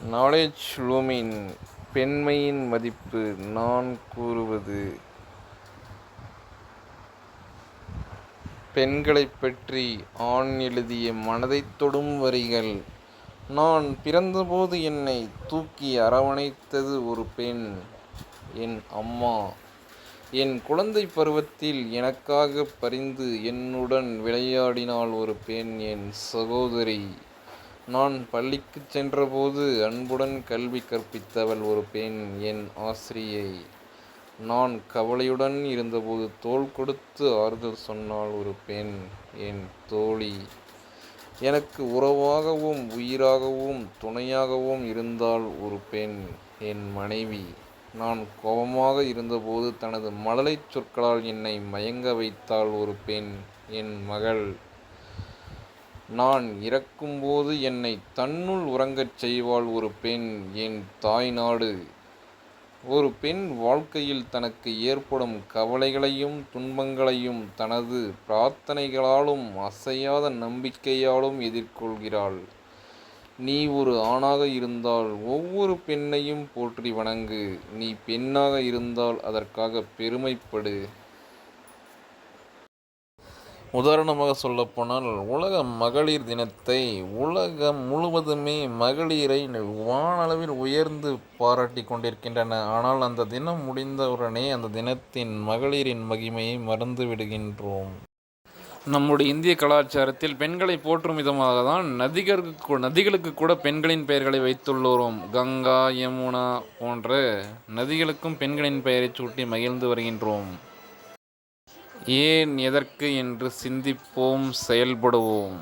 Knowledge லூமின் பெண்மையின் மதிப்பு நான் கூறுவது பெண்களைப் பற்றி ஆண் எழுதிய மனதைத் தொடும் வரிகள் நான் பிறந்தபோது என்னை தூக்கி அரவணைத்தது ஒரு பெண் என் அம்மா என் குழந்தைப் பருவத்தில் எனக்காகப் பரிந்து என்னுடன் விளையாடினாள் ஒரு பெண் என் சகோதரி நான் பள்ளிக்குச் சென்றபோது அன்புடன் கல்வி கற்பித்தவள் ஒரு பெண் என் ஆசிரியை. நான் கவலையுடன் இருந்தபோது தோள் கொடுத்து ஆறுதல் சொன்னாள் ஒரு பெண் என் தோழி. எனக்கு உறவாகவும் உயிராகவும் துணையாகவும் இருந்தாள் ஒரு பெண் என் மனைவி. நான் கோபமாக இருந்தபோது தனது மழலைச் சொற்களால் என்னை மயங்க வைத்தாள் ஒரு பெண் என் மகள். நான் இறக்கும்போது என்னை தன்னுள் உறங்கச் செய்வாள் ஒரு பெண் என் தாய்நாடு ஒரு பெண் வாழ்க்கையில் தனக்கு ஏற்படும் கவலைகளையும் துன்பங்களையும் தனது பிரார்த்தனைகளாலும் அசையாத நம்பிக்கையாலும் எதிர்கொள்கிறாள். நீ ஒரு ஆணாக இருந்தால் ஒவ்வொரு பெண்ணையும் போற்றி வணங்கு. நீ பெண்ணாக இருந்தால் அதற்காகப் பெருமைப்படு. உதாரணமாக சொல்லப்போனால் உலக மகளிர் தினத்தை உலகம் முழுவதுமே மகளிரை வானளவில் உயர்ந்து பாராட்டிக் கொண்டிருக்கின்றன. ஆனால் அந்த தினம் முடிந்தவுடனே அந்த தினத்தின் மகளிரின் மகிமையை மறந்து விடுகின்றோம். நம்முடைய இந்திய கலாச்சாரத்தில் பெண்களை போற்றும் விதமாக தான் நதிகளுக்கு நதிகளுக்கு கூட பெண்களின் பெயர்களை வைத்துள்ளோரும். கங்கா யமுனா போன்ற நதிகளுக்கும் பெண்களின் பெயரைச் சூட்டி மகிழ்ந்து வருகின்றோம். ஏன் எதற்கு என்று சிந்திப்போம் செயல்படுவோம்.